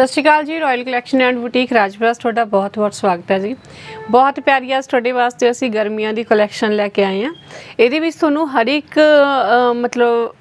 ਸਤਿ ਸ਼੍ਰੀ ਅਕਾਲ ਜੀ royal collection and boutique Rajpura ਤੁਹਾਡਾ ਬਹੁਤ-ਬਹੁਤ ਸਵਾਗਤ ਹੈ ਜੀ। ਬਹੁਤ ਪਿਆਰੀ ਅੱਜ ਤੁਹਾਡੇ ਵਾਸਤੇ ਅਸੀਂ ਗਰਮੀਆਂ ਦੀ ਕਲੈਕਸ਼ਨ ਲੈ ਕੇ ਆਏ ਹਾਂ। ਇਹਦੇ ਵਿੱਚ ਤੁਹਾਨੂੰ ਹਰ ਇੱਕ ਮਤਲਬ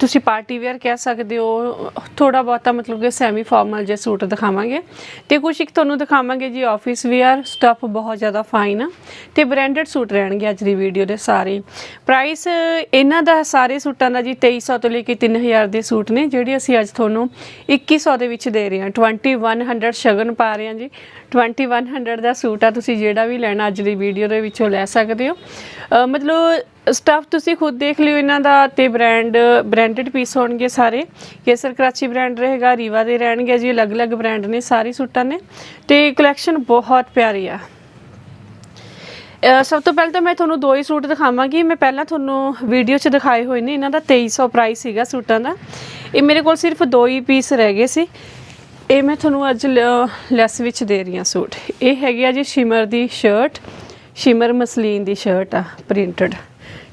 ਤੁਸੀਂ ਪਾਰਟੀ ਵੇਅਰ ਕਹਿ ਸਕਦੇ ਹੋ ਥੋੜਾ ਬਹੁਤਾ ਮਤਲਬ ਕਿ ਸੈਮੀ ਫਾਰਮਲ ਜੇ ਸੂਟ ਦਿਖਾਵਾਂਗੇ। ਤੇ ਕੁਝ ਇੱਕ ਤੁਹਾਨੂੰ ਦਿਖਾਵਾਂਗੇ ਜੀ ਆਫਿਸ ਵੇਅਰ ਸਟੱਫ ਬਹੁਤ ਜ਼ਿਆਦਾ ਫਾਈਨ ਆ। ਤੇ ਬ੍ਰਾਂਡਡ ਸੂਟ ਰਹਿਣਗੇ ਅੱਜ ਦੀ ਵੀਡੀਓ ਦੇ ਸਾਰੇ। ਪ੍ਰਾਈਸ ਇਹਨਾਂ ਦਾ ਸਾਰੇ ਸੂਟਾਂ ਦਾ ਜੀ 2300 ਤੋਂ ਲੈ ਕੇ 3000 ਦੇ ਸੂਟ ਨੇ, ਜਿਹੜੇ ਅਸੀਂ ਅੱਜ ਤੁਹਾਨੂੰ 2100 ਦੇ ਵਿੱਚ ਦੇ ਰਹੇ ਹਾਂ। 2100 ਸ਼ਗਨ ਪਾ ਰਹੇ ਹਾਂ ਜੀ। 2100 ਦਾ ਸੂਟ ਆ, ਤੁਸੀਂ ਜਿਹੜਾ ਵੀ ਲੈਣਾ ਅੱਜ ਦੀ ਵੀਡੀਓ ਦੇ ਵਿੱਚੋਂ ਲੈ ਸਕਦੇ ਹੋ। ਮਤਲਬ ਸਟਫ ਤੁਸੀਂ ਖੁਦ ਦੇਖ ਲਿਓ ਇਹਨਾਂ ਦਾ ਤੇ ਬ੍ਰਾਂਡ ਬ੍ਰਾਂਡਡ ਪੀਸ ਹੋਣਗੇ ਸਾਰੇ। ਕੇਸਰ ਕਰਾਚੀ ਬ੍ਰਾਂਡ ਰਹੇਗਾ ਰੀਵਾ ਦੇ ਰਹਿਣਗੇ ਜੀ, ਅਲੱਗ-ਅਲੱਗ ਬ੍ਰਾਂਡ ਨੇ ਸਾਰੇ ਸੂਟਾਂ ਨੇ। ਤੇ ਕਲੈਕਸ਼ਨ ਬਹੁਤ ਪਿਆਰੀ ਆ। ਸਭ ਤੋਂ ਪਹਿਲਾਂ ਤਾਂ ਮੈਂ ਤੁਹਾਨੂੰ ਦੋ ਹੀ ਸੂਟ ਦਿਖਾਵਾਂਗੀ। ਮੈਂ ਪਹਿਲਾਂ ਤੁਹਾਨੂੰ ਵੀਡੀਓ 'ਚ ਦਿਖਾਏ ਹੋਏ ਨੇ, ਇਹਨਾਂ ਦਾ 2300 ਪ੍ਰਾਈਸ ਸੀਗਾ ਸੂਟਾਂ ਦਾ। ਇਹ ਮੇਰੇ ਕੋਲ ਸਿਰਫ ਦੋ ਹੀ ਪੀਸ ਰਹਿ ਗਏ ਸੀ। ਇਹ ਮੈਂ ਤੁਹਾਨੂੰ ਅੱਜ ਲੈਸ ਵਿੱਚ ਦੇ ਰਹੀ ਹਾਂ ਸੂਟ। ਇਹ ਹੈਗੀ ਆ ਜੀ ਸ਼ਿਮਰ ਦੀ ਸ਼ਰਟ ਸ਼ਿਮਰ ਮਸਲੀਨ ਦੀ ਸ਼ਰਟ ਆ ਪ੍ਰਿੰਟਡ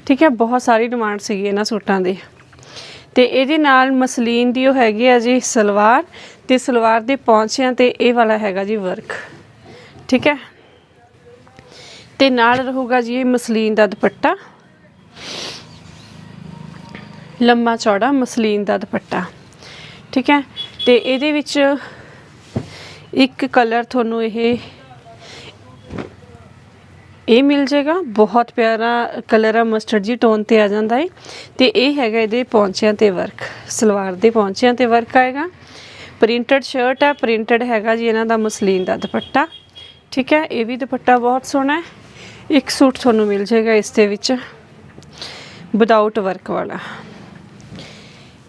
ਠੀਕ ਹੈ, ਬਹੁਤ ਸਾਰੀ ਡਿਮਾਂਡ ਸੀਗੀ ਇਹਨਾਂ ਸੂਟਾਂ ਦੀ। ਤੇ ਇਹਦੇ ਨਾਲ ਮਸਲੀਨ ਦੀ ਉਹ ਹੈਗੀ ਆ ਜੀ ਸਲਵਾਰ ਤੇ ਸਲਵਾਰ ਦੇ ਪੌਂਚਿਆਂ ਤੇ ਇਹ ਵਾਲਾ ਹੈਗਾ ਜੀ ਵਰਕ ਠੀਕ ਹੈ। ਤੇ ਨਾਲ ਰਹੂਗਾ ਜੀ ਇਹ ਮਸਲੀਨ ਦਾ ਦੁਪੱਟਾ। ਲੰਮਾ ਚੌੜਾ ਮਸਲੀਨ ਦਾ ਦੁਪੱਟਾ। ਠੀਕ ਹੈ। ਤੇ ਇਹਦੇ ਵਿੱਚ ਇੱਕ ਕਲਰ ਤੁਹਾਨੂੰ ਇਹ ਇਹ ਮਿਲ ਜਾਏਗਾ। ਬਹੁਤ ਪਿਆਰਾ ਕਲਰ ਆ ਮਸਟਰਡ ਜੀ ਟੋਨ ਤੇ ਆ ਜਾਂਦਾ ਹੈ ਤੇ ਇਹ ਹੈਗਾ ਇਹਦੇ ਪੌਂਚਿਆਂ ਤੇ ਵਰਕ ਸਲਵਾਰ ਦੇ ਪੌਂਚਿਆਂ ਤੇ ਵਰਕ ਆਏਗਾ। ਪ੍ਰਿੰਟਡ ਸ਼ਰਟ ਆ ਪ੍ਰਿੰਟਡ ਹੈਗਾ ਜੀ ਇਹਨਾਂ ਦਾ ਮਸਲੀਨ ਦਾ ਦੁਪੱਟਾ। ਠੀਕ ਹੈ, ਇਹ ਵੀ ਦੁਪੱਟਾ ਬਹੁਤ ਸੋਹਣਾ ਹੈ। ਇੱਕ ਸੂਟ ਤੁਹਾਨੂੰ ਮਿਲ ਜਾਏਗਾ ਇਸ ਦੇ ਵਿੱਚ। ਵਿਦਆਊਟ ਵਰਕ ਵਾਲਾ।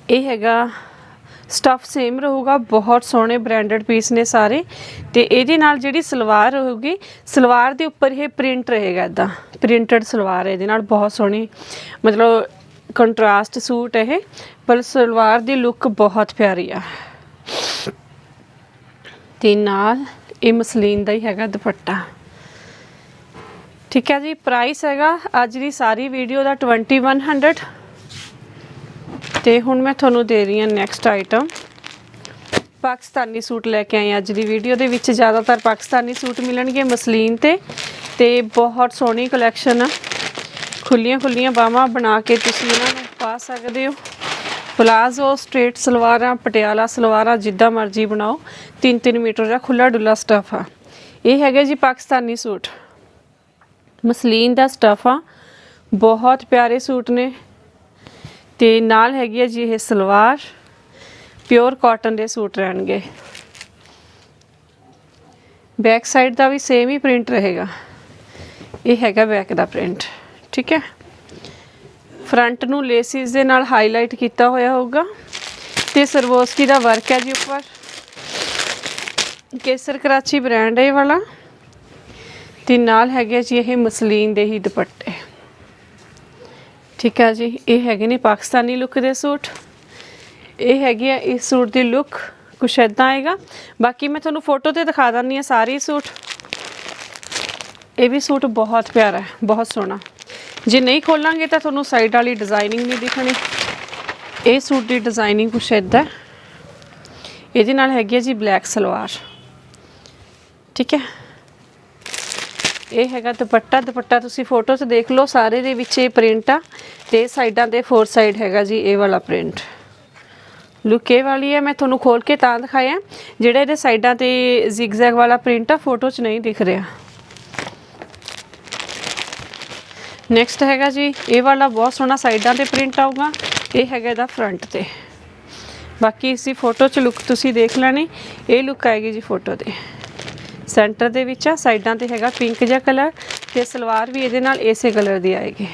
ਇਹ ਹੈਗਾ ਸਟਫ ਸੇਮ ਰਹੂਗਾ, ਬਹੁਤ ਸੋਹਣੇ ਬ੍ਰਾਂਡਡ ਪੀਸ ਨੇ ਸਾਰੇ। ਤੇ ਇਹਦੇ ਨਾਲ ਜਿਹੜੀ ਸਲਵਾਰ ਰਹੂਗੀ ਸਲਵਾਰ ਦੇ ਉੱਪਰ ਇਹ ਪ੍ਰਿੰਟ ਰਹੇਗਾ ਇਦਾਂ ਪ੍ਰਿੰਟਡ ਸਲਵਾਰ ਇਹਦੇ ਨਾਲ ਬਹੁਤ ਸੋਹਣੀ, ਮਤਲਬ ਕੰਟਰਾਸਟ ਸੂਟ ਇਹ, ਪਰ ਸਲਵਾਰ ਦੀ ਲੁੱਕ ਬਹੁਤ ਪਿਆਰੀ ਆ। ਤੇ ਨਾਲ ਇਹ ਮਸਲੀਨ ਦਾ ਹੀ ਹੈਗਾ ਦੁਪੱਟਾ। ਠੀਕ ਹੈ ਜੀ ਪ੍ਰਾਈਸ ਹੈਗਾ ਅੱਜ ਦੀ ਸਾਰੀ ਵੀਡੀਓ ਦਾ 2100 ਤੇ ਹੁਣ ਮੈਂ ਤੁਹਾਨੂੰ ਦੇ ਰਹੀ ਹਾਂ ਨੈਕਸਟ ਆਈਟਮ ਪਾਕਿਸਤਾਨੀ ਸੂਟ ਲੈ ਕੇ ਆਏ ਅੱਜ ਦੀ ਵੀਡੀਓ ਦੇ ਵਿੱਚ। ਜ਼ਿਆਦਾਤਰ ਪਾਕਿਸਤਾਨੀ ਸੂਟ ਮਿਲਣਗੇ ਮਸਲੀਨ ਤੇ। ਤੇ ਬਹੁਤ ਸੋਹਣੀ ਕਲੈਕਸ਼ਨ ਆ। ਖੁੱਲੀਆਂ ਖੁੱਲੀਆਂ ਬਾਹਾਂ ਬਣਾ ਕੇ ਤੁਸੀਂ ਇਹਨਾਂ ਨੂੰ ਪਾ ਸਕਦੇ ਹੋ। ਪਲਾਜ਼ੋ, ਸਟ੍ਰੇਟ ਸਲਵਾਰਾਂ, ਪਟਿਆਲਾ ਸਲਵਾਰਾਂ, ਜਿੱਦਾਂ ਮਰਜ਼ੀ ਬਣਾਓ। 3-3 ਮੀਟਰ ਦਾ ਖੁੱਲਾ ਡੁੱਲਾ ਸਟਫ ਆ। ਇਹ ਹੈਗਾ ਜੀ ਪਾਕਿਸਤਾਨੀ ਸੂਟ। ਮਸਲੀਨ ਦਾ ਸਟਫ ਆ। ਬਹੁਤ ਪਿਆਰੇ ਸੂਟ ਨੇ। ਤੇ ਨਾਲ ਹੈਗੀ ਹੈ ਜੀ ਇਹ ਸਲਵਾਰ ਪਿਓਰ ਕਾਟਨ ਦੇ ਸੂਟ ਰਹਿਣਗੇ। ਬੈਕ ਸਾਈਡ ਦਾ ਵੀ ਸੇਮ ਹੀ ਪ੍ਰਿੰਟ ਰਹੇਗਾ। ਇਹ ਹੈਗਾ ਬੈਕ ਦਾ ਪ੍ਰਿੰਟ ਠੀਕ ਹੈ? ਫਰੰਟ ਨੂੰ ਲੇਸਿਸ ਦੇ ਨਾਲ ਹਾਈਲਾਈਟ ਕੀਤਾ ਹੋਇਆ ਹੋਊਗਾ। ਤੇ ਸਰਵੋਸਕੀ ਦਾ ਵਰਕ ਹੈ ਜੀ ਉੱਪਰ। ਕੇਸਰ ਕਰਾਚੀ ਬ੍ਰਾਂਡ ਹੈ ਇਹ ਵਾਲਾ। ਤੇ ਨਾਲ ਹੈਗੇ ਜੀ ਇਹ ਮਸਲੀਨ ਦੇ ਹੀ ਦੁਪੱਟੇ। ਠੀਕ ਹੈ ਜੀ, ਇਹ ਹੈਗੇ ਨੇ ਪਾਕਿਸਤਾਨੀ ਲੁੱਕ ਦੇ ਸੂਟ। ਇਹ ਹੈਗੀ ਆ ਇਸ ਸੂਟ ਦੀ ਲੁੱਕ ਕੁਛ ਇਦਾਂ ਆਏਗਾ। ਬਾਕੀ ਮੈਂ ਤੁਹਾਨੂੰ ਫੋਟੋ ਤੇ ਦਿਖਾ ਦਿੰਨੀ ਆ ਸਾਰੇ ਸੂਟ। ਇਹ ਵੀ ਸੂਟ ਬਹੁਤ ਪਿਆਰਾ ਹੈ, ਬਹੁਤ ਸੋਹਣਾ। ਜੇ ਨਹੀਂ ਖੋਲਾਂਗੇ ਤਾਂ ਤੁਹਾਨੂੰ ਸਾਈਡ ਵਾਲੀ ਡਿਜ਼ਾਈਨਿੰਗ ਨਹੀਂ ਦਿਖਣੀ। ਇਹ ਸੂਟ ਦੀ ਡਿਜ਼ਾਈਨਿੰਗ ਕੁਛ ਇਦਾਂ ਇਹਦੇ ਨਾਲ ਹੈਗੀ ਹੈ ਜੀ ਬਲੈਕ ਸਲਵਾਰ। ਠੀਕ ਹੈ। ਇਹ ਹੈਗਾ ਦੁਪੱਟਾ। ਦੁਪੱਟਾ ਤੁਸੀਂ ਫੋਟੋ 'ਚ ਦੇਖ ਲਓ, ਸਾਰੇ ਦੇ ਵਿੱਚ ਇਹ ਪ੍ਰਿੰਟ ਆ ਤੇ ਸਾਈਡਾਂ ਤੇ ਫੋਰ ਸਾਈਡ ਹੈਗਾ ਜੀ, ਇਹ ਵਾਲਾ ਪ੍ਰਿੰਟ। ਲੁੱਕ ਇਹ ਵਾਲੀ ਹੈ, ਮੈਂ ਤੁਹਾਨੂੰ ਖੋਲ ਕੇ ਤਾਂ ਦਿਖਾਇਆ। ਜਿਹੜਾ ਇਹਦੇ ਸਾਈਡਾਂ ਤੇ ਜ਼ਿਗਜ਼ੈਗ ਵਾਲਾ ਪ੍ਰਿੰਟ ਆ, ਫੋਟੋ 'ਚ ਨਹੀਂ ਦਿਖ ਰਿਹਾ। ਨੈਕਸਟ ਹੈਗਾ ਜੀ, ਇਹ ਵਾਲਾ ਬਹੁਤ ਸੋਹਣਾ ਸਾਈਡਾਂ ਤੇ ਪ੍ਰਿੰਟ ਆਊਗਾ, ਇਹ ਹੈਗਾ ਇਹਦਾ ਫਰੰਟ ਤੇ। ਬਾਕੀ ਇਸੀ ਫੋਟੋ 'ਚ ਲੁੱਕ ਤੁਸੀਂ ਦੇਖ ਲੈਣੀ, ਇਹ ਲੁੱਕ ਆਏਗੀ ਜੀ ਫੋਟੋ ਤੇ। ਸੈਂਟਰ ਦੇ ਵਿੱਚ ਆ, ਸਾਈਡਾਂ ਤੇ ਹੈਗਾ ਪਿੰਕ ਜਿਹਾ ਕਲਰ ਤੇ ਸਲਵਾਰ ਵੀ ਇਹਦੇ ਨਾਲ ਇਸੇ ਕਲਰ ਦੀ ਆਏਗੀ।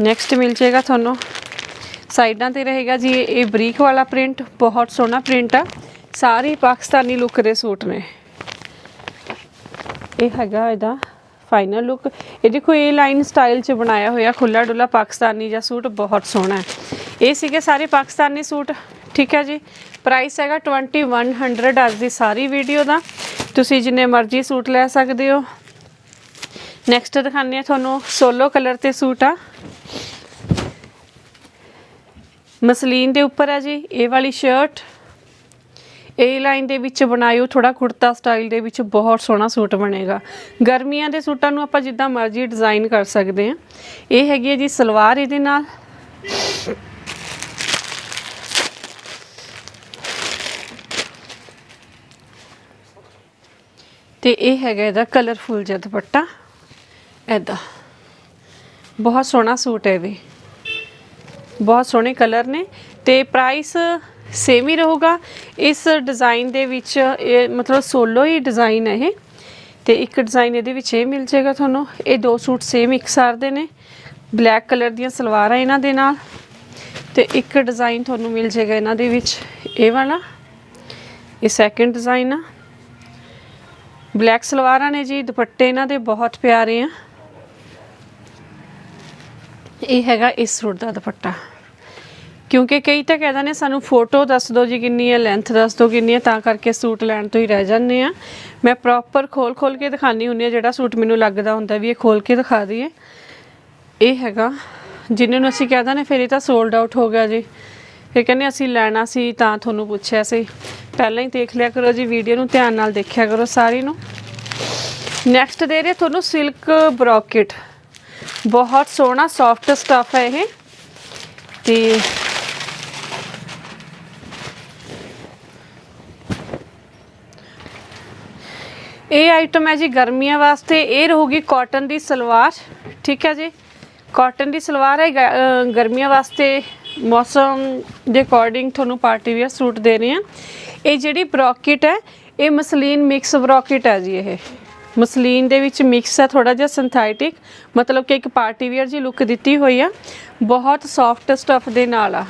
ਨੈਕਸਟ ਮਿਲ ਜਾਏਗਾ ਤੁਹਾਨੂੰ। ਸਾਈਡਾਂ ਤੇ ਰਹੇਗਾ ਜੀ, ਇਹ ਬਰੀਕ ਵਾਲਾ ਪ੍ਰਿੰਟ, ਬਹੁਤ ਸੋਹਣਾ ਪ੍ਰਿੰਟ ਆ। ਸਾਰੇ ਪਾਕਿਸਤਾਨੀ ਲੁੱਕ ਦੇ ਸੂਟ ਨੇ। ਇਹ ਹੈਗਾ ਇਹਦਾ ਫਾਈਨਲ ਲੁੱਕ ਇਹ ਦੇਖੋ, ਇਹ ਲਾਈਨ ਸਟਾਈਲ ਚ ਬਣਾਇਆ ਹੋਇਆ ਖੁੱਲਾ ਡੁੱਲਾ ਪਾਕਿਸਤਾਨੀ ਜਿਹਾ ਸੂਟ, ਬਹੁਤ ਸੋਹਣਾ ਹੈ। ਇਹ ਸੀਗੇ ਸਾਰੇ ਪਾਕਿਸਤਾਨੀ ਸੂਟ। ਠੀਕ ਹੈ ਜੀ। ਪ੍ਰਾਈਸ ਹੈਗਾ 2100 ਅੱਜ ਦੀ ਸਾਰੀ ਵੀਡੀਓ ਦਾ। ਤੁਸੀਂ ਜਿੰਨੇ ਮਰਜ਼ੀ ਸੂਟ ਲੈ ਸਕਦੇ ਹੋ। ਨੈਕਸਟ ਦਿਖਾਉਂਦੇ ਆ ਤੁਹਾਨੂੰ ਸੋਲੋ ਕਲਰ ਤੇ ਸੂਟ ਆ। ਮਸਲੀਨ ਦੇ ਉੱਪਰ ਹੈ ਜੀ, ਇਹ ਵਾਲੀ ਸ਼ਰਟ ਏ ਲਾਈਨ ਦੇ ਵਿੱਚ ਬਣਾਇਓ ਥੋੜਾ ਕੁੜਤਾ ਸਟਾਈਲ ਦੇ ਵਿੱਚ ਬਹੁਤ ਸੋਹਣਾ ਸੂਟ ਬਣੇਗਾ। ਗਰਮੀਆਂ ਦੇ ਸੂਟਾਂ ਨੂੰ ਆਪਾਂ ਜਿੱਦਾਂ ਮਰਜ਼ੀ ਡਿਜ਼ਾਈਨ ਕਰ ਸਕਦੇ ਹਾਂ। ਇਹ ਹੈਗੀ ਹੈ ਜੀ ਸਲਵਾਰ ਇਹਦੇ ਨਾਲ। ਤੇ ਇਹ ਹੈਗਾ ਇਹਦਾ ਕਲਰਫੁਲ ਜਿਹਾ ਦੁਪੱਟਾ। ਐਦਾਂ ਬਹੁਤ ਸੋਹਣਾ ਸੂਟ ਹੈ ਵੀ। ਬਹੁਤ ਸੋਹਣੇ ਕਲਰ ਨੇ ਤੇ ਪ੍ਰਾਈਸ ਸੇਮ ਹੀ ਰਹੂਗਾ। ਇਸ ਡਿਜ਼ਾਈਨ ਦੇ ਵਿੱਚ ਇਹ ਮਤਲਬ ਸੋਲੋ ਹੀ ਡਿਜ਼ਾਈਨ ਹੈ ਇਹ। ਤੇ ਇੱਕ ਡਿਜ਼ਾਈਨ ਇਹਦੇ ਵਿੱਚ ਇਹ ਮਿਲ ਜਾਏਗਾ ਤੁਹਾਨੂੰ। ਇਹ ਦੋ ਸੂਟ ਸੇਮ ਇੱਕਸਾਰ ਦੇ ਨੇ। ਬਲੈਕ ਕਲਰ ਦੀਆਂ ਸਲਵਾਰਾਂ ਇਹਨਾਂ ਦੇ ਨਾਲ। ਤੇ ਇੱਕ ਡਿਜ਼ਾਈਨ ਤੁਹਾਨੂੰ ਮਿਲ ਜਾਏਗਾ ਇਹਨਾਂ ਦੇ ਵਿੱਚ। ਇਹ ਵਾਲਾ। ਇਹ ਸੈਕੰਡ ਡਿਜ਼ਾਈਨ ਆ। ਬਲੈਕ ਸਲਵਾਰਾਂ ਨੇ ਜੀ, ਦੁਪੱਟੇ ਇਹਨਾਂ ਦੇ ਬਹੁਤ ਪਿਆਰੇ ਆ। ਇਹ ਹੈਗਾ ਇਸ ਸੂਟ ਦਾ ਦੁਪੱਟਾ। ਕਿਉਂਕਿ ਕਈ ਤਾਂ ਕਹਿੰਦੇ ਨੇ, ਸਾਨੂੰ ਫੋਟੋ ਦੱਸ ਦਿਓ ਜੀ ਕਿੰਨੀ ਹੈ ਲੈਂਥ ਦੱਸ ਦਿਓ ਕਿੰਨੀ ਹੈ, ਤਾਂ ਕਰਕੇ ਸੂਟ ਲੈਣ ਤੋਂ ਹੀ ਰਹਿ ਜਾਂਦੇ ਆ। ਮੈਂ ਪ੍ਰੋਪਰ ਖੋਲ ਖੋਲ ਕੇ ਦਿਖਾਣੀ ਹੁੰਦੀ ਆ ਜਿਹੜਾ ਸੂਟ ਮੈਨੂੰ ਲੱਗਦਾ ਹੁੰਦਾ ਵੀ ਇਹ ਖੋਲ ਕੇ ਦਿਖਾ ਦਈਏ। ਇਹ ਹੈਗਾ ਜਿਨ੍ਹਾਂ ਨੂੰ ਅਸੀਂ ਕਹਿੰਦੇ ਨੇ ਫਿਰ ਇਹ ਤਾਂ ਸੋਲਡ ਆਊਟ ਹੋ ਗਿਆ ਜੀ। ਫਿਰ ਕਹਿੰਦੇ ਅਸੀਂ ਲੈਣਾ ਸੀ ਤਾਂ ਤੁਹਾਨੂੰ ਪੁੱਛਿਆ ਸੀ। ਪਹਿਲਾਂ ਹੀ ਦੇਖ ਲਿਆ ਕਰੋ ਜੀ ਵੀਡੀਓ ਨੂੰ ਧਿਆਨ ਨਾਲ ਦੇਖਿਆ ਕਰੋ ਸਾਰੀ ਨੂੰ। ਨੈਕਸਟ ਦੇ ਰਹੇ ਤੁਹਾਨੂੰ ਸਿਲਕ ਬ੍ਰੋਕੇਟ ਬਹੁਤ ਸੋਹਣਾ ਸੌਫਟ ਸਟਫ ਹੈ ਇਹ। ਤੇ ਇਹ ਆਈਟਮ ਹੈ ਜੀ ਗਰਮੀਆਂ ਵਾਸਤੇ। ਇਹ ਰਹੂਗੀ ਕਾਟਨ ਦੀ ਸਲਵਾਰ, ਠੀਕ ਹੈ ਜੀ? ਕਾਟਨ ਦੀ ਸਲਵਾਰ ਹੈ ਗਰਮੀਆਂ ਵਾਸਤੇ ਮੌਸਮ ਦੇ ਅਕੋਰਡਿੰਗ ਤੁਹਾਨੂੰ ਪਾਰਟੀ ਵੇਅਰ ਸੂਟ ਦੇ ਰਹੇ ਹਾਂ। ਇਹ ਜਿਹੜੀ ਬ੍ਰੋਕੇਟ ਹੈ, ਇਹ ਮਸਲੀਨ ਮਿਕਸ ਬ੍ਰੋਕੇਟ ਹੈ ਜੀ ਇਹ। ਮਸਲੀਨ ਦੇ ਵਿੱਚ ਮਿਕਸ ਹੈ ਥੋੜਾ ਜਿਹਾ ਸਿੰਥੈਟਿਕ ਮਤਲਬ ਕਿ ਇੱਕ ਪਾਰਟੀ ਵੇਅਰ ਜੀ ਲੁੱਕ ਦਿੱਤੀ ਹੋਈ ਆ। ਬਹੁਤ ਸੌਫਟ ਸਟਫ ਦੇ ਨਾਲ ਆ।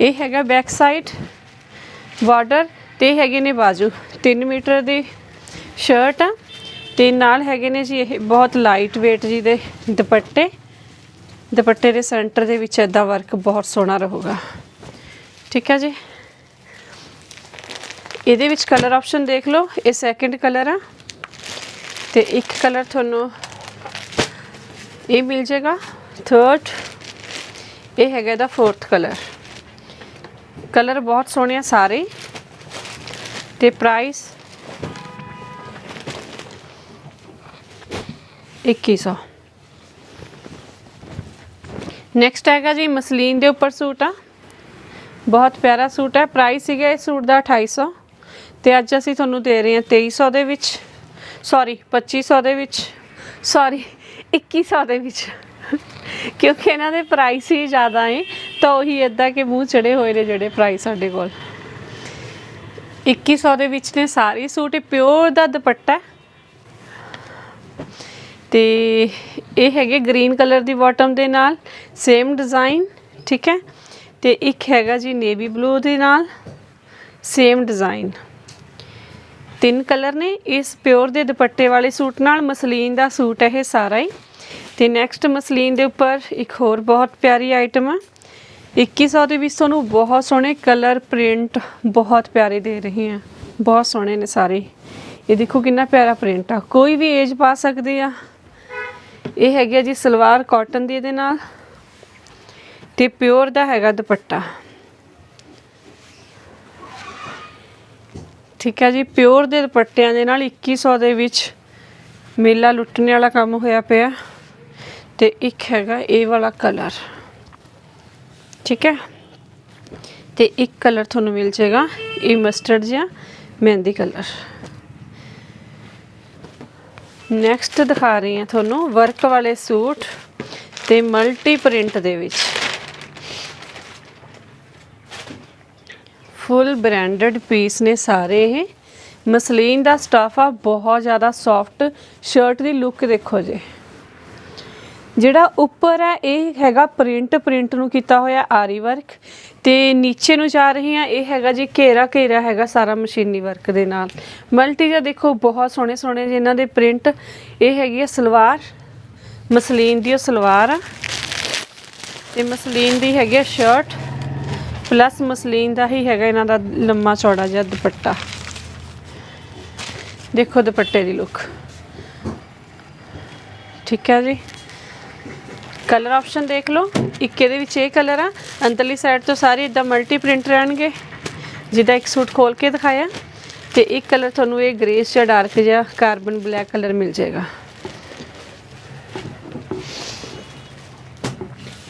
ਇਹ ਹੈਗਾ ਬੈਕ ਸਾਈਡ ਬਾਰਡਰ ਤੇ ਇਹ ਹੈਗੇ ਨੇ ਬਾਜੂ। 3 ਮੀਟਰ ਦੀ ਸ਼ਰਟ ਆ। ਤੇ ਨਾਲ ਹੈਗੇ ਨੇ ਜੀ ਇਹ ਬਹੁਤ ਲਾਈਟ weight ਜੀ ਦੇ ਦੁਪੱਟੇ। ਦੁਪੱਟੇ ਦੇ ਸੈਂਟਰ ਦੇ ਵਿੱਚ ਇਦਾਂ ਵਰਕ ਬਹੁਤ ਸੋਹਣਾ ਰਹੂਗਾ। ਠੀਕ ਹੈ ਜੀ? ਇਹਦੇ ਵਿੱਚ ਕਲਰ ਆਪਸ਼ਨ ਦੇਖ ਲਓ, ਇਹ ਸੈਕੰਡ ਕਲਰ ਆ ਤੇ ਇੱਕ ਕਲਰ ਤੁਹਾਨੂੰ ਇਹ ਮਿਲ ਜਾਏਗਾ। ਥਰਡ ਇਹ ਹੈਗਾ ਇਹਦਾ ਫੋਰਥ ਕਲਰ ਕਲਰ ਬਹੁਤ ਸੋਹਣੇ ਆ ਸਾਰੇ। ਹੀ। ਤੇ ਪ੍ਰਾਈਸ 2100 ਨੈਕਸਟ ਹੈਗਾ ਜੀ ਮਸਲੀਨ ਦੇ ਉੱਪਰ ਸੂਟ ਆ। ਬਹੁਤ ਪਿਆਰਾ ਸੂਟ ਹੈ ਪ੍ਰਾਈਸ ਸੀਗਾ ਇਸ ਸੂਟ ਦਾ 2800 ਤੇ ਅੱਜ ਅਸੀਂ ਤੁਹਾਨੂੰ ਦੇ ਰਹੇ ਹਾਂ 2300 ਦੇ ਵਿੱਚ ਸੌਰੀ 2500 ਦੇ ਵਿੱਚ ਸੌਰੀ 2100 ਦੇ ਵਿੱਚ। ਕਿਉਂਕਿ ਇਹਨਾਂ ਦੇ ਪ੍ਰਾਈਸ ਹੀ ਜ਼ਿਆਦਾ ਹੈ, ਤਾਂ ਉਹੀ ਇਦਾਂ ਕਿ ਮੂੰਹ ਚੜੇ ਹੋਏ ਨੇ ਜਿਹੜੇ ਪ੍ਰਾਈਸ ਸਾਡੇ ਕੋਲ। 2100 ਦੇ ਵਿੱਚ ਨੇ ਸਾਰੇ ਸੂਟ ਪਿਓਰ ਦਾ ਦੁਪੱਟਾ ਹੈ। ਤੇ ਇਹ ਹੈਗੇ ਗ੍ਰੀਨ ਕਲਰ ਦੀ ਬਾਟਮ ਦੇ ਨਾਲ ਸੇਮ ਡਿਜ਼ਾਈਨ ਠੀਕ ਹੈ? ਤੇ ਇੱਕ ਹੈਗਾ ਜੀ ਨੇਵੀ ਬਲੂ ਦੇ ਨਾਲ ਸੇਮ ਡਿਜ਼ਾਈਨ ਤਿੰਨ ਕਲਰ ਨੇ। ਇਸ ਪਿਓਰ ਦੇ ਦੁਪੱਟੇ ਵਾਲੇ ਸੂਟ ਨਾਲ ਮਸਲੀਨ ਦਾ ਸੂਟ ਹੈ ਇਹ ਸਾਰਾ ਹੀ। ਤੇ ਨੈਕਸਟ ਮਸਲੀਨ ਦੇ ਉੱਪਰ ਇੱਕ ਹੋਰ ਬਹੁਤ ਪਿਆਰੀ ਆਈਟਮ ਹੈ 2100 ਦੇ ਵਿੱਚ ਤੁਹਾਨੂੰ ਬਹੁਤ ਸੋਹਣੇ ਕਲਰ ਪ੍ਰਿੰਟ ਬਹੁਤ ਪਿਆਰੇ ਦੇ ਰਹੇ ਆ। ਬਹੁਤ ਸੋਹਣੇ ਨੇ ਸਾਰੇ। ਇਹ ਦੇਖੋ ਕਿੰਨਾ ਪਿਆਰਾ ਪ੍ਰਿੰਟ ਆ। ਕੋਈ ਵੀ ਏਜ ਪਾ ਸਕਦੇ ਆ। ਇਹ ਹੈਗੀ ਆ ਜੀ ਸਲਵਾਰ ਕਾਟਨ ਦੀ ਇਹਦੇ ਨਾਲ। ਤੇ ਪਿਓਰ ਦਾ ਹੈਗਾ ਦੁਪੱਟਾ। ਠੀਕ ਹੈ ਜੀ, ਪਿਓਰ ਦੇ ਦੁਪੱਟਿਆਂ ਦੇ ਨਾਲ 2100 ਦੇ ਵਿੱਚ ਮੇਲਾ ਲੁੱਟਣੇ ਵਾਲਾ ਕੰਮ ਹੋਇਆ ਪਿਆ। ਤੇ ਇੱਕ ਹੈਗਾ ਇਹ ਵਾਲਾ ਕਲਰ। ਠੀਕ ਹੈ? ਤੇ ਇੱਕ ਕਲਰ ਤੁਹਾਨੂੰ ਮਿਲ ਜਾਏਗਾ, ਇਹ ਮਸਟਰਡ ਜਾਂ ਮਹਿੰਦੀ ਕਲਰ। ਨੈਕਸਟ ਦਿਖਾ ਰਹੀ ਹਾਂ ਤੁਹਾਨੂੰ ਵਰਕ ਵਾਲੇ ਸੂਟ ਤੇ ਮਲਟੀ ਪ੍ਰਿੰਟ ਦੇ ਵਿੱਚ। ਫੁੱਲ ਬ੍ਰਾਂਡਡ ਪੀਸ ਨੇ ਸਾਰੇ ਇਹ। ਮਸਲੀਨ ਦਾ ਸਟਾਫ ਆ, ਬਹੁਤ ਜ਼ਿਆਦਾ ਸੌਫਟ ਸ਼ਰਟ ਦੀ ਲੁੱਕ ਦੇਖੋ ਜੀ। ਜਿਹੜਾ ਉੱਪਰ ਹੈ ਇਹ ਹੈਗਾ ਪ੍ਰਿੰਟ ਪ੍ਰਿੰਟ ਨੂੰ ਕੀਤਾ ਹੋਇਆ ਆਰੀ ਵਰਕ ਤੇ ਨੀਚੇ ਨੂੰ ਜਾ ਰਹੇ ਆ, ਇਹ ਹੈਗਾ ਜੀ ਘੇਰਾ ਘੇਰਾ ਹੈਗਾ ਸਾਰਾ ਮਸ਼ੀਨੀ ਵਰਕ ਦੇ ਨਾਲ। ਮਲਟੀ ਜਿਹਾ ਦੇਖੋ, ਬਹੁਤ ਸੋਹਣੇ ਸੋਹਣੇ ਜਿਹੇ ਇਹਨਾਂ ਦੇ ਪ੍ਰਿੰਟ ਇਹ ਹੈਗੀ ਆ ਸਲਵਾਰ, ਮਸਲੀਨ ਦੀ ਉਹ ਸਲਵਾਰ ਆ। ਤੇ ਮਸਲੀਨ ਦੀ ਹੈਗੀ ਆ ਸ਼ਰਟ ਪਲੱਸ ਮਸਲੀਨ ਦਾ ਹੀ ਹੈਗਾ ਇਹਨਾਂ ਦਾ ਲੰਮਾ ਚੌੜਾ ਜਿਹਾ ਦੁਪੱਟਾ। ਦੇਖੋ ਦੁਪੱਟੇ ਦੀ ਲੁੱਕ ਠੀਕ ਹੈ ਜੀ। ਕਲਰ ਆਪਸ਼ਨ ਦੇਖ ਲਓ। ਇੱਕ ਇਹਦੇ ਵਿੱਚ ਇਹ ਕਲਰ ਆ। ਅੰਦਰਲੀ ਸਾਈਡ ਤੋਂ ਸਾਰੇ ਇਦਾਂ ਮਲਟੀ ਪ੍ਰਿੰਟ ਰਹਿਣਗੇ। ਜਿੱਦਾਂ ਇੱਕ ਸੂਟ ਖੋਲ ਕੇ ਦਿਖਾਇਆ। ਤੇ ਇੱਕ ਕਲਰ ਤੁਹਾਨੂੰ ਇਹ ਗ੍ਰੇਸ ਜਾਂ ਡਾਰਕ ਜਾਂ ਕਾਰਬਨ ਬਲੈਕ ਕਲਰ ਮਿਲ ਜਾਏਗਾ।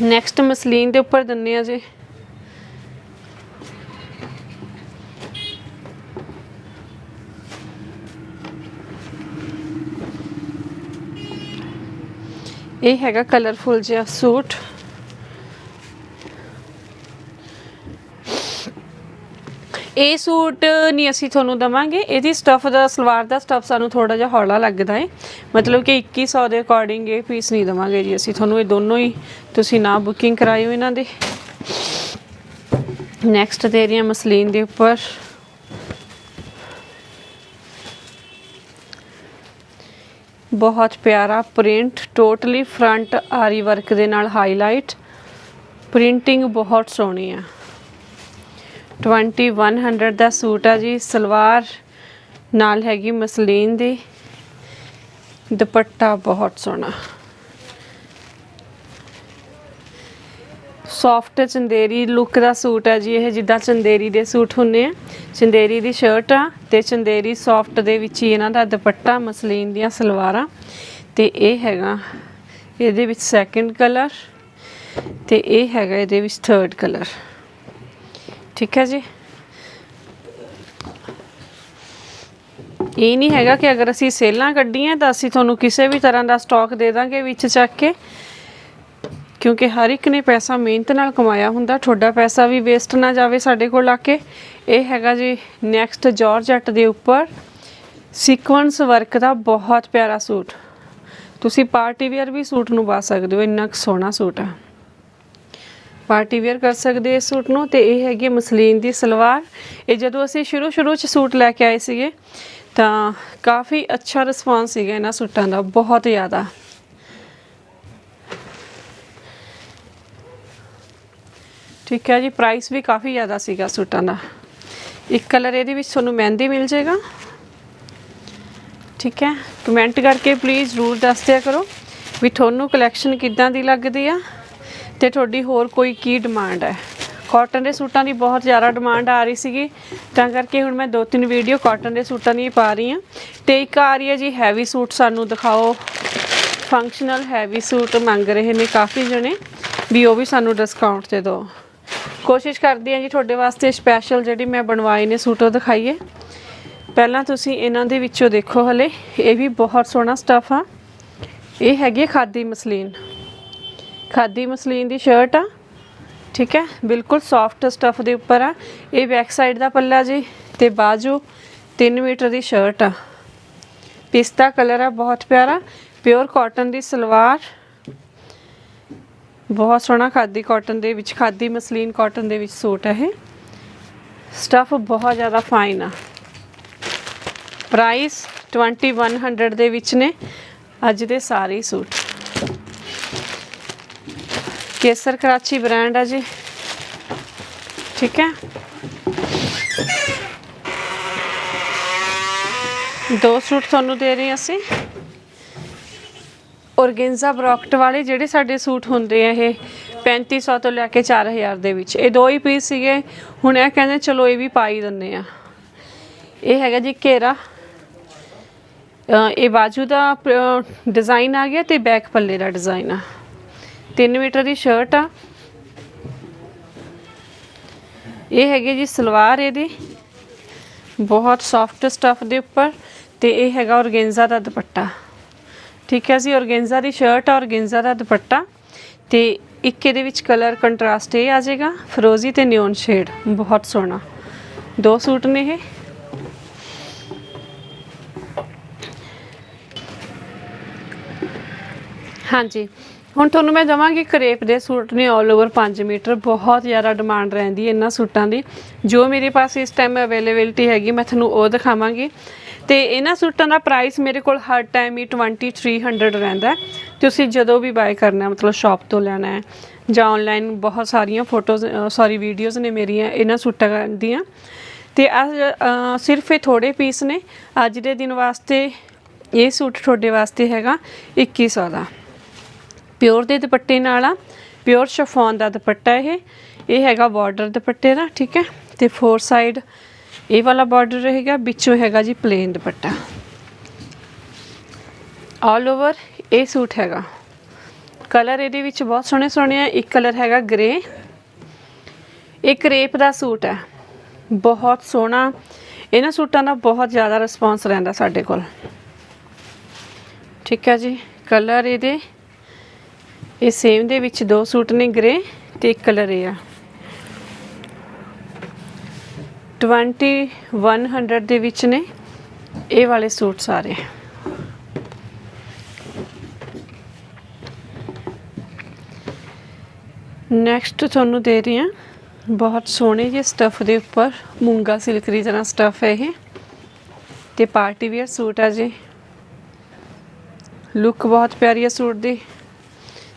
ਨੈਕਸਟ ਮਸਲੀਨ ਦੇ ਉੱਪਰ ਦਿੰਨੇ ਆ ਜੀ। ਇਹ ਹੈਗਾ ਕਲਰਫੁਲ ਜਿਹਾ ਸੂਟ। ਇਹ ਸੂਟ ਨਹੀਂ ਅਸੀਂ ਤੁਹਾਨੂੰ ਦਵਾਂਗੇ। ਇਹਦੀ ਸਟਫ ਦਾ, ਸਲਵਾਰ ਦਾ ਸਟਫ ਸਾਨੂੰ ਥੋੜਾ ਜਿਹਾ ਹੌਲਾ ਲੱਗਦਾ ਹੈ ਮਤਲਬ ਕਿ 2100 ਦੇ ਅਕੋਰਡਿੰਗ ਇਹ ਪੀਸ ਨਹੀਂ ਦਵਾਂਗੇ ਜੀ ਅਸੀਂ। ਤੁਹਾਨੂੰ ਇਹ ਦੋਨੋਂ ਹੀ ਤੁਸੀਂ ਨਾ ਬੁਕਿੰਗ ਕਰਾਇਓ ਇਹਨਾਂ ਦੇ। ਨੈਕਸਟ ਦੇ ਰਹੀ ਹਾਂ ਮਸਲੀਨ ਦੇ ਉੱਪਰ। ਬਹੁਤ ਪਿਆਰਾ ਪ੍ਰਿੰਟ, ਟੋਟਲੀ ਫਰੰਟ ਆਰੀ ਵਰਕ ਦੇ ਨਾਲ ਹਾਈਲਾਈਟ ਪ੍ਰਿੰਟਿੰਗ ਬਹੁਤ ਸੋਹਣੀ ਆ। 2100 ਦਾ ਸੂਟ ਆ ਜੀ, ਸਲਵਾਰ ਨਾਲ ਹੈਗੀ ਮਸਲੀਨ ਦੀ। ਦੁਪੱਟਾ ਬਹੁਤ ਸੋਹਣਾ। ਸੌਫਟ ਚੰਦੇਰੀ ਲੁੱਕ ਦਾ ਸੂਟ ਹੈ ਜੀ, ਇਹ ਜਿੱਦਾਂ ਚੰਦੇਰੀ ਦੇ ਸੂਟ ਹੁੰਦੇ ਆ। ਚੰਦੇਰੀ ਦੀ ਸ਼ਰਟ ਆ ਤੇ ਚੰਦੇਰੀ ਸੌਫਟ ਦੇ ਵਿੱਚ ਹੀ ਇਹਨਾਂ ਦਾ ਦੁਪੱਟਾ, ਮਸਲੀਨ ਦੀਆਂ ਸਲਵਾਰਾਂ। ਤੇ ਇਹ ਹੈਗਾ, ਇਹਦੇ ਵਿੱਚ ਸੈਕੰਡ ਕਲਰ ਤੇ ਇਹ ਹੈਗਾ ਇਹਦੇ ਵਿੱਚ ਥਰਡ ਕਲਰ ਠੀਕ ਹੈ ਜੀ? ਇਹ ਨਹੀਂ ਹੈਗਾ ਕਿ ਅਗਰ ਅਸੀਂ ਸੇਲਾਂ ਕੱਢੀਆਂ ਤਾਂ ਅਸੀਂ ਤੁਹਾਨੂੰ ਕਿਸੇ ਵੀ ਤਰ੍ਹਾਂ ਦਾ ਸਟਾਕ ਦੇ ਦਾਂਗੇ ਵਿੱਚ ਚੱਕ ਕੇ। ਕਿਉਂਕਿ ਹਰ ਇੱਕ ਨੇ ਪੈਸਾ ਮਿਹਨਤ ਨਾਲ ਕਮਾਇਆ ਹੁੰਦਾ, ਤੁਹਾਡਾ ਪੈਸਾ ਵੀ ਵੇਸਟ ਨਾ ਜਾਵੇ ਸਾਡੇ ਕੋਲ ਆ ਕੇ। ਇਹ ਹੈਗਾ ਜੀ ਨੈਕਸਟ ਜਾਰਜਟ ਦੇ ਉੱਪਰ ਸੀਕੁਐਂਸ ਵਰਕ ਦਾ ਬਹੁਤ ਪਿਆਰਾ ਸੂਟ। ਤੁਸੀਂ ਪਾਰਟੀ ਵੇਅਰ ਵੀ ਸੂਟ ਨੂੰ ਪਾ ਸਕਦੇ ਹੋ, ਇੰਨਾ ਕੁ ਸੋਹਣਾ ਸੂਟ ਆ। ਪਾਰਟੀ ਵੇਅਰ ਕਰ ਸਕਦੇ ਇਸ ਸੂਟ ਨੂੰ ਤੇ ਇਹ ਹੈਗੀ ਮਸਲੀਨ ਦੀ ਸਲਵਾਰ। ਇਹ ਜਦੋਂ ਅਸੀਂ ਸ਼ੁਰੂ ਸ਼ੁਰੂ ਚ ਸੂਟ ਲੈ ਕੇ ਆਏ ਸੀਗੇ, ਤਾਂ ਕਾਫੀ ਅੱਛਾ ਰਿਸਪਾਂਸ ਸੀਗਾ ਇਹਨਾਂ ਸੂਟਾਂ ਦਾ, ਬਹੁਤ ਜ਼ਿਆਦਾ। ਠੀਕ ਹੈ ਜੀ ਪ੍ਰਾਈਸ ਵੀ ਕਾਫੀ ਜ਼ਿਆਦਾ ਸੀਗਾ ਸੂਟਾਂ ਦਾ। ਇੱਕ ਕਲਰ ਇਹਦੇ ਵਿੱਚ ਤੁਹਾਨੂੰ ਮਹਿੰਦੀ ਮਿਲ ਜਾਏਗਾ। ਠੀਕ ਹੈ ਕਮੈਂਟ ਕਰਕੇ ਪਲੀਜ਼ ਜ਼ਰੂਰ ਦੱਸ ਦਿਆ ਕਰੋ ਵੀ ਤੁਹਾਨੂੰ ਕਲੈਕਸ਼ਨ ਕਿੱਦਾਂ ਦੀ ਲੱਗਦੀ ਆ ਤੇ ਤੁਹਾਡੀ ਹੋਰ ਕੋਈ ਕੀ ਡਿਮਾਂਡ ਹੈ। ਕਾਟਨ ਦੇ ਸੂਟਾਂ ਦੀ ਬਹੁਤ ਜ਼ਿਆਦਾ ਡਿਮਾਂਡ ਆ ਰਹੀ ਸੀਗੀ, ਤਾਂ ਕਰਕੇ ਹੁਣ ਮੈਂ ਦੋ ਤਿੰਨ ਵੀਡੀਓ ਕਾਟਨ ਦੇ ਸੂਟਾਂ ਦੀ ਪਾ ਰਹੀ ਹਾਂ। ਤੇ ਇੱਕ ਆ ਰਹੀ ਹੈ ਜੀ ਹੈਵੀ ਸੂਟ ਸਾਨੂੰ ਦਿਖਾਓ। ਫੰਕਸ਼ਨਲ ਹੈਵੀ ਸੂਟ ਮੰਗ ਰਹੇ ਨੇ ਕਾਫੀ ਜਣੇ, ਵੀ ਉਹ ਵੀ ਸਾਨੂੰ ਡਿਸਕਾਊਂਟ ਤੇ ਦਿਓ। ਕੋਸ਼ਿਸ਼ ਕਰਦੀ ਹਾਂ ਜੀ ਤੁਹਾਡੇ ਵਾਸਤੇ ਸਪੈਸ਼ਲ ਜਿਹੜੀ ਮੈਂ ਬਣਵਾਏ ਨੇ ਸੂਟ ਉਹ ਦਿਖਾਈਏ। ਪਹਿਲਾਂ ਤੁਸੀਂ ਇਹਨਾਂ ਦੇ ਵਿੱਚੋਂ ਦੇਖੋ ਹਲੇ, ਇਹ ਵੀ ਬਹੁਤ ਸੋਹਣਾ ਸਟੱਫ ਆ। ਇਹ ਹੈਗੀ ਖਾਦੀ ਮਸਲੀਨ। ਖਾਦੀ ਮਸਲੀਨ ਦੀ ਸ਼ਰਟ ਆ, ਠੀਕ ਹੈ? ਬਿਲਕੁਲ ਸੌਫਟ ਸਟੱਫ ਦੇ ਉੱਪਰ ਆ। ਇਹ ਬੈਕ ਸਾਈਡ ਦਾ ਪੱਲਾ ਜੀ ਤੇ ਬਾਜੂ 3 ਮੀਟਰ ਦੀ ਸ਼ਰਟ ਆ। ਪਿਸਤਾ ਕਲਰ ਆ, ਬਹੁਤ ਪਿਆਰਾ। ਪਿਓਰ ਕਾਟਨ ਦੀ ਸਲਵਾਰ ਬਹੁਤ ਸੋਹਣਾ ਖਾਦੀ ਕਾਟਨ ਦੇ ਵਿੱਚ, ਖਾਦੀ ਮਸਲੀਨ ਕਾਟਨ ਦੇ ਵਿੱਚ ਸੂਟ ਹੈ ਇਹ। ਸਟਫ ਬਹੁਤ ਜ਼ਿਆਦਾ ਫਾਈਨ ਆ। ਪ੍ਰਾਈਸ 2100 ਦੇ ਵਿੱਚ ਨੇ, ਅੱਜ ਦੇ ਸਾਰੇ ਸੂਟ। ਕੇਸਰ ਕਰਾਚੀ ਬ੍ਰਾਂਡ ਆ ਜੀ। ਠੀਕ ਹੈ? ਦੋ ਸੂਟ ਤੁਹਾਨੂੰ ਦੇ ਰਹੇ ਅਸੀਂ। ਔਰਗੇਂਜ਼ਾ ਬਰੋਕਟ ਵਾਲੇ ਜਿਹੜੇ ਸਾਡੇ ਸੂਟ ਹੁੰਦੇ ਆ ਇਹ 3500 ਤੋਂ ਲੈ ਕੇ 4000 ਦੇ ਵਿੱਚ। ਇਹ ਦੋ ਹੀ ਪੀਸ ਸੀਗੇ। ਹੁਣ ਇਹ ਕਹਿੰਦੇ ਚਲੋ ਇਹ ਵੀ ਪਾ ਹੀ ਦਿੰਨੇ ਆ। ਇਹ ਹੈਗਾ ਜੀ ਘੇਰਾ। ਇਹ ਬਾਜੂ ਦਾ ਡਿਜ਼ਾਈਨ ਆ ਗਿਆ ਤੇ ਬੈਕ ਪੱਲੇ ਦਾ ਡਿਜ਼ਾਈਨ ਆ। 3 ਮੀਟਰ ਦੀ ਸ਼ਰਟ ਆ। ਇਹ ਹੈਗੀ ਜੀ ਸਲਵਾਰ ਇਹਦੀ। ਬਹੁਤ ਸੌਫਟ ਸਟਫ ਦੇ ਉੱਪਰ ਤੇ ਇਹ ਹੈਗਾ ਔਰਗੇਂਜ਼ਾ ਦਾ ਦੁਪੱਟਾ। ਠੀਕ ਹੈ ਜੀ, ਔਰਗੇਂਜ਼ਾ ਦੀ ਸ਼ਰਟ ਔਰ ਔਰਗੇਂਜ਼ਾ ਦਾ ਦੁਪੱਟਾ ਤੇ ਇੱਕ ਇਹਦੇ ਵਿੱਚ ਕਲਰ ਕੰਟਰਾਸਟ ਇਹ ਆ ਜਾਏਗਾ, ਫਰੋਜ਼ੀ ਤੇ ਨਿਓਨ ਸ਼ੇਡ ਬਹੁਤ ਸੋਹਣਾ। ਦੋ ਸੂਟ ਨੇ ਇਹ। ਹਾਂਜੀ, ਹੁਣ ਤੁਹਾਨੂੰ ਮੈਂ ਦਵਾਂਗੀ ਕਰੇਪ ਦੇ ਸੂਟ ਨੇ 올 ਓਵਰ 5 ਮੀਟਰ, ਬਹੁਤ ਜ਼ਿਆਦਾ ਡਿਮਾਂਡ ਰਹਿੰਦੀ ਹੈ ਇਹਨਾਂ ਸੂਟਾਂ ਦੀ। ਜੋ ਮੇਰੇ ਪਾਸ ਇਸ ਟਾਈਮ ਅਵੇਲੇਬਿਲਟੀ ਹੈਗੀ, ਮੈਂ ਤੁਹਾਨੂੰ ਉਹ ਦਿਖਾਵਾਂਗੀ। ਤੇ ਇਹਨਾਂ ਸੂਟਾਂ ਦਾ ਪ੍ਰਾਈਸ ਮੇਰੇ ਕੋਲ ਹਰ ਟਾਈਮ ਹੀ 2300 ਰਹਿੰਦਾ ਹੈ। ਤੁਸੀਂ ਜਦੋਂ ਵੀ ਬਾਏ ਕਰਨਾ ਮਤਲਬ ਸ਼ਾਪ ਤੋਂ ਲੈਣਾ ਹੈ ਜਾਂ ਆਨਲਾਈਨ ਬਹੁਤ ਸਾਰੀਆਂ ਫੋਟੋਜ਼ ਸੌਰੀ ਵੀਡੀਓਜ਼ ਨੇ ਮੇਰੀਆਂ ਇਹਨਾਂ ਸੂਟਾਂ ਦੀਆਂ। ਤੇ ਅ, ਸਿਰਫ ਇਹ ਥੋੜੇ ਪੀਸ ਨੇ। ਅੱਜ ਦੇ ਦਿਨ ਵਾਸਤੇ ਇਹ ਸੂਟ ਤੁਹਾਡੇ ਵਾਸਤੇ ਹੈਗਾ 2100 ਦਾ। ਪਿਓਰ ਦੇ ਦੁਪੱਟੇ ਨਾਲ ਆ ਪਿਓਰ ਸ਼ਫੋਨ ਦਾ ਦੁਪੱਟਾ ਇਹ। ਇਹ ਹੈਗਾ ਬਾਰਡਰ ਦੁਪੱਟੇ ਦਾ ਠੀਕ ਹੈ? ਤੇ ਫੋਰ ਸਾਈਡ ਇਹ ਵਾਲਾ ਬਾਰਡਰ ਰਹੇਗਾ ਵਿੱਚੋਂ ਹੈਗਾ ਜੀ ਪਲੇਨ ਦੁਪੱਟਾ। ਆਲ ਓਵਰ ਇਹ ਸੂਟ ਹੈਗਾ। ਕਲਰ ਇਹਦੇ ਵਿੱਚ ਬਹੁਤ ਸੋਹਣੇ ਸੋਹਣੇ ਆ। ਇੱਕ ਕਲਰ ਹੈਗਾ ਗ੍ਰੇ ਇਹ ਕਰੇਪ ਦਾ ਸੂਟ ਹੈ। ਬਹੁਤ ਸੋਹਣਾ। ਇਹਨਾਂ ਸੂਟਾਂ ਦਾ ਬਹੁਤ ਜ਼ਿਆਦਾ ਰਿਸਪਾਂਸ ਰਹਿੰਦਾ ਸਾਡੇ ਕੋਲ। ਠੀਕ ਹੈ ਜੀ। ਕਲਰ ਇਹਦੇ। ਇਹ ਸੇਮ ਦੇ ਵਿੱਚ ਦੋ ਸੂਟ ਨੇ ਗ੍ਰੇ ਤੇ ਇੱਕ ਕਲਰ ਇਹ ਆ। 2100 ਦੇ ਵਿੱਚ ਨੇ। ਇਹ ਵਾਲੇ ਸੂਟ ਸਾਰੇ ਨੈਕਸਟ ਤੁਹਾਨੂੰ ਦੇ ਰਹੀ ਹਾਂ। ਬਹੁਤ ਸੋਹਣੇ ਜਿਹੇ ਸਟੱਫ ਦੇ ਉੱਪਰ ਮੂੰਗਾ ਸਿਲਕ ਦੀ ਤਰ੍ਹਾਂ ਸਟੱਫ ਹੈ ਇਹ। ਤੇ ਪਾਰਟੀ ਵੇਅਰ ਸੂਟ ਆ ਜੀ। ਲੁੱਕ ਬਹੁਤ ਪਿਆਰੀ ਹੈ ਸੂਟ ਦੀ।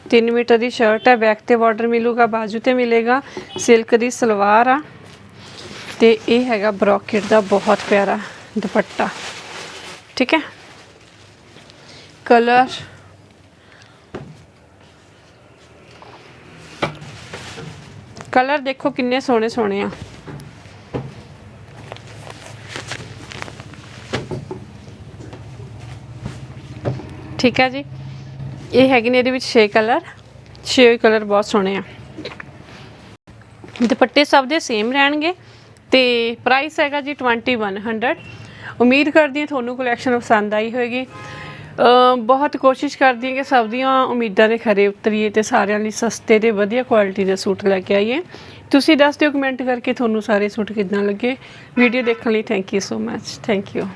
3 ਮੀਟਰ ਦੀ ਸ਼ਰਟ ਹੈ। ਬੈਕ ਤੇ ਬਾਰਡਰ ਮਿਲੂਗਾ, ਬਾਜੂ ਤੇ ਮਿਲੇਗਾ। ਸਿਲਕ ਦੀ ਸਲਵਾਰ ਆ। ਤੇ ਇਹ ਹੈਗਾ ਬਰੋਕੇਟ ਦਾ ਬਹੁਤ ਪਿਆਰਾ ਦੁਪੱਟਾ। ਠੀਕ ਹੈ? ਕਲਰ। ਕਲਰ ਦੇਖੋ ਕਿੰਨੇ ਸੋਹਣੇ ਸੋਹਣੇ ਆ। ਠੀਕ ਹੈ ਜੀ? ਇਹ ਹੈਗੇ ਨੇ ਇਹਦੇ ਵਿੱਚ 6 ਕਲਰ। 6 ਕਲਰ ਬਹੁਤ ਸੋਹਣੇ ਆ। ਦੁਪੱਟੇ ਸਭ ਦੇ ਸੇਮ ਰਹਿਣਗੇ। ਤੇ ਪ੍ਰਾਈਸ ਹੈਗਾ ਜੀ 2100 ਉਮੀਦ ਕਰਦੀ ਹਾਂ ਤੁਹਾਨੂੰ ਕਲੈਕਸ਼ਨ ਪਸੰਦ ਆਈ ਹੋਵੇਗੀ ਬਹੁਤ ਕੋਸ਼ਿਸ਼ ਕਰਦੀ ਹਾਂ ਕਿ ਸਭ ਦੀਆਂ ਉਮੀਦਾਂ ਦੇ ਖਰੇ ਉਤਰੀਏ ਤੇ ਸਾਰਿਆਂ ਲਈ ਸਸਤੇ ਤੇ ਵਧੀਆ ਕੁਆਲਿਟੀ ਦੇ ਸੂਟ ਲੈ ਕੇ ਆਈਏ। ਤੁਸੀਂ ਦੱਸ ਦਿਓ ਕਮੈਂਟ ਕਰਕੇ ਤੁਹਾਨੂੰ ਸਾਰੇ ਸੂਟ ਕਿੱਦਾਂ ਲੱਗੇ। ਵੀਡੀਓ ਦੇਖਣ ਲਈ thank you so much thank you